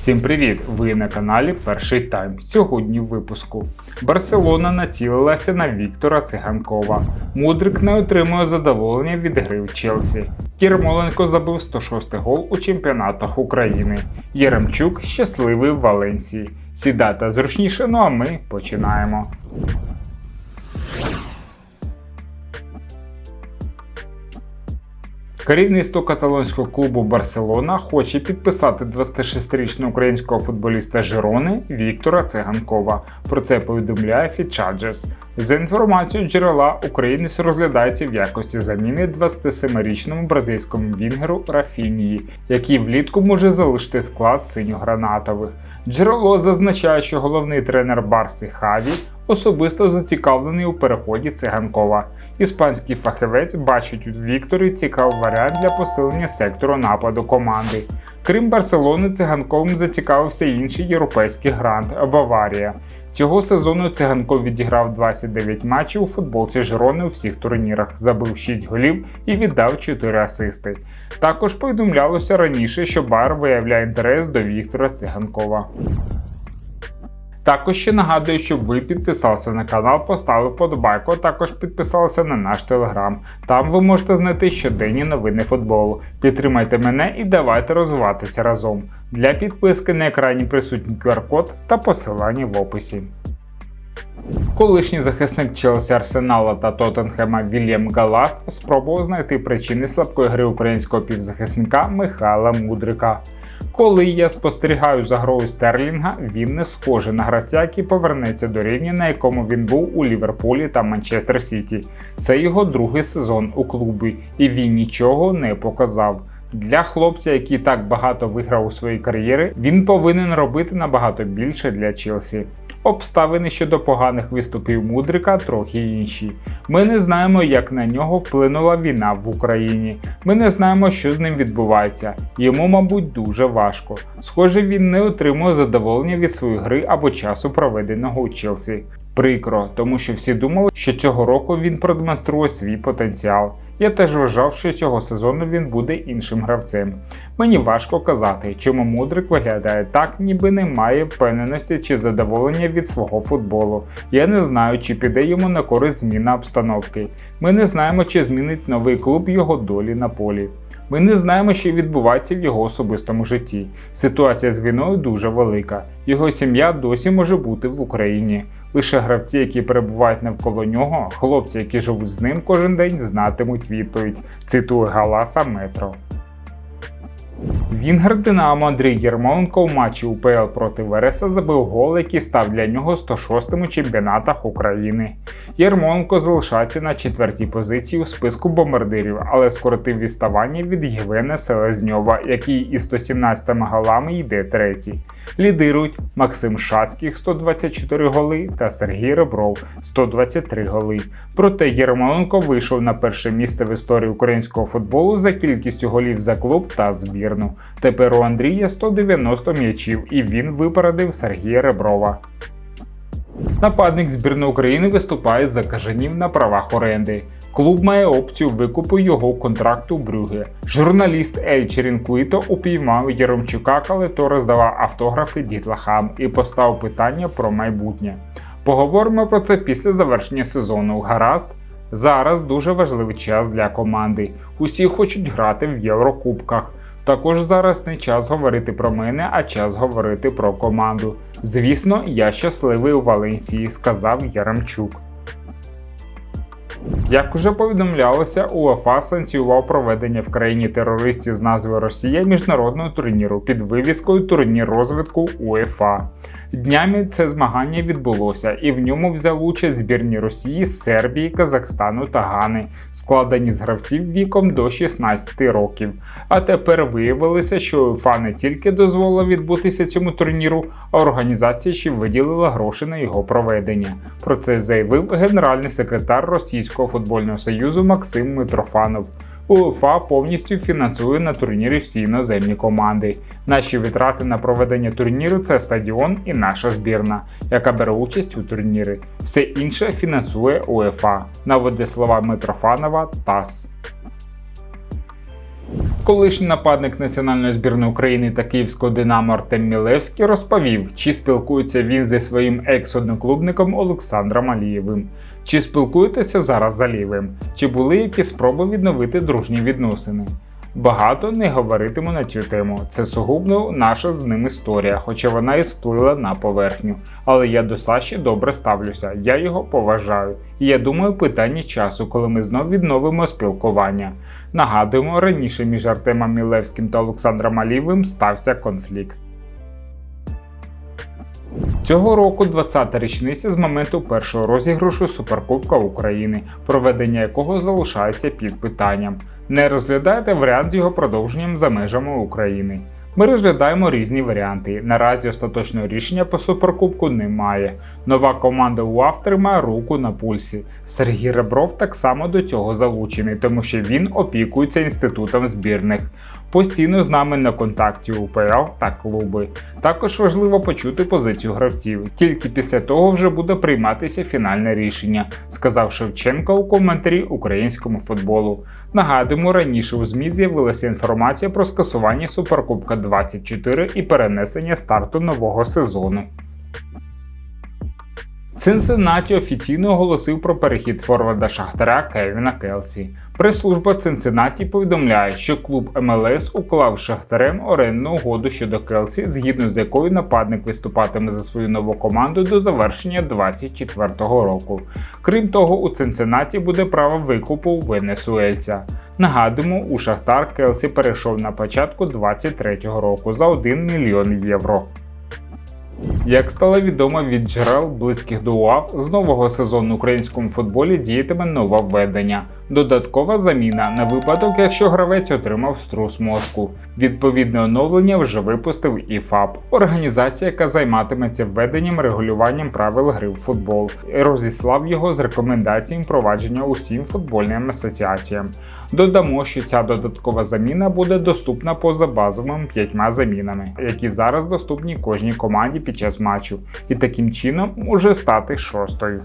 Всім привіт! Ви на каналі Перший Тайм. Сьогодні в випуску. Барселона націлилася на Віктора Циганкова. Мудрик не отримує задоволення від гри в Челсі. Єрмоленко забив 106 гол у чемпіонатах України. Єремчук щасливий в Валенсії. Сідайте зручніше, ну а ми починаємо. Керівництво каталонського клубу Барселона хоче підписати 26-річного українського футболіста Жирони Віктора Циганкова. Про це повідомляє Фічаджес. За інформацією джерела, українець розглядається в якості заміни 27-річному бразильському вінгеру Рафінії, який влітку може залишити склад синьо-гранатових. Джерело зазначає, що головний тренер Барси Хаві особисто зацікавлений у переході циганкова. Іспанський фахівець бачить у Вікторі цікавий варіант для посилення сектору нападу команди. Крім Барселони, циганковим зацікавився інший європейський грант Баварія. Цього сезону циганков відіграв 29 матчів у футболці Жирони у всіх турнірах, забив 6 голів і віддав 4 асисти. Також повідомлялося раніше, що Байер виявляє інтерес до Віктора Циганкова. Також ще нагадую, щоб ви підписалися на канал, поставили подобайку, а також підписалися на наш телеграм. Там ви можете знайти щоденні новини футболу. Підтримайте мене і давайте розвиватися разом. Для підписки на екрані присутній QR-код та посилання в описі. Колишній захисник Челсі Арсенала та Тоттенхема Вільям Галас спробував знайти причини слабкої гри українського півзахисника Михайла Мудрика. Коли я спостерігаю за грою Стерлінга, він не схожий на гравця, який повернеться до рівня, на якому він був у Ліверпулі та Манчестер Сіті. Це його другий сезон у клубі, і він нічого не показав. Для хлопця, який так багато виграв у своїй кар'єрі, він повинен робити набагато більше для Челсі. Обставини щодо поганих виступів Мудрика трохи інші. Ми не знаємо, як на нього вплинула війна в Україні. Ми не знаємо, що з ним відбувається. Йому, мабуть, дуже важко. Схоже, він не отримує задоволення від своєї гри або часу, проведеного у Челсі. Прикро, тому що всі думали, що цього року він продемонструє свій потенціал. Я теж вважав, що цього сезону він буде іншим гравцем. Мені важко казати, чому Мудрик виглядає так, ніби не має впевненості чи задоволення від свого футболу. Я не знаю, чи піде йому на користь зміна обстановки. Ми не знаємо, чи змінить новий клуб його долі на полі. Ми не знаємо, що відбувається в його особистому житті. Ситуація з війною дуже велика. Його сім'я досі може бути в Україні. Лише гравці, які перебувають навколо нього, хлопці, які живуть з ним кожен день, знатимуть відповідь. Цитує Галаса Метро. Вінгер Динамо Андрій Єрмоленко в матчі УПЛ проти Вереса забив гол, який став для нього 106-м у чемпіонатах України. Єрмоленко залишається на четвертій позиції у списку бомбардирів, але скоротив відставання від Євгена Селезньова, який із 117 голами йде третій. Лідирують Максим Шацьких 124 голи та Сергій Ребров 123 голи. Проте Єрмоленко вийшов на перше місце в історії українського футболу за кількістю голів за клуб та збірну. Тепер у Андрія 190 м'ячів і він випередив Сергія Реброва. Нападник збірної України виступає за кажанів на правах оренди. Клуб має опцію викупу його контракту Брюге. Журналіст Ель Черінкуїто упіймав Єромчука, коли то роздавав автографи дітлахам і поставив питання про майбутнє. Поговоримо про це після завершення сезону. Гаразд. Зараз дуже важливий час для команди. Усі хочуть грати в Єврокубках. Також зараз не час говорити про мене, а час говорити про команду. Звісно, я щасливий у Валенсії, сказав Яремчук. Як уже повідомлялося, УЕФА санкціював проведення в країні терористів з назвою Росія міжнародного турніру під вивіскою турнір розвитку УЕФА. Днями це змагання відбулося, і в ньому взяли участь збірні Росії, Сербії, Казахстану та Гани, складені з гравців віком до 16 років. А тепер виявилося, що УЄФА не тільки дозволила відбутися цьому турніру, а організація ще виділила гроші на його проведення. Про це заявив генеральний секретар Російського футбольного союзу Максим Митрофанов. УЄФА повністю фінансує на турнірі всі іноземні команди. Наші витрати на проведення турніру це стадіон і наша збірна, яка бере участь у турнірі. Все інше фінансує УЄФА, наводить слова Митрофанова ТАСС. Колишній нападник національної збірної України та київського Динамо Артем Мілевський розповів, чи спілкується він зі своїм екс-одноклубником Олександром Алієвим. Чи спілкуєтеся зараз з Алієвим? Чи були якісь спроби відновити дружні відносини? Багато не говоритиму на цю тему. Це сугубно наша з ним історія, хоча вона і сплила на поверхню. Але я до Саші добре ставлюся, я його поважаю. І я думаю, питання часу, коли ми знов відновимо спілкування. Нагадуємо, раніше між Артемом Мілевським та Олександром Алівим стався конфлікт. Цього року 20-та річниця з моменту першого розіграшу Суперкубка України, проведення якого залишається під питанням. Не розглядаєте варіант з його продовженням за межами України. Ми розглядаємо різні варіанти. Наразі остаточного рішення по суперкубку немає. Нова команда УАВ тримає руку на пульсі. Сергій Ребров так само до цього залучений, тому що він опікується інститутом збірних. Постійно з нами на контакті УПЛ та клуби. Також важливо почути позицію гравців. Тільки після того вже буде прийматися фінальне рішення, сказав Шевченко у коментарі українському футболу. Нагадуємо, раніше у ЗМІ з'явилася інформація про скасування Суперкубка 24 і перенесення старту нового сезону. Цинциннаті офіційно оголосив про перехід форварда Шахтаря Кевіна Келсі. Прес-служба Цинциннаті повідомляє, що клуб МЛС уклав Шахтарем орендну угоду щодо Келсі, згідно з якою нападник виступатиме за свою нову команду до завершення 2024 року. Крім того, у Цинциннаті буде право викупу венесуельця. Нагадуємо, у Шахтар Келсі перейшов на початку 2023 року за 1 мільйон євро. Як стало відомо від джерел близьких до УАВ, з нового сезону в українському футболі діятиме нове введення. Додаткова заміна на випадок, якщо гравець отримав струс мозку. Відповідне оновлення вже випустив і ФАП, організація, яка займатиметься введенням регулюванням правил гри в футбол, і розіслав його з рекомендаціями провадження усім футбольним асоціаціям. Додамо, що ця додаткова заміна буде доступна поза базовими п'ятьма замінами, які зараз доступні кожній команді під час матчу, і таким чином може стати шостою.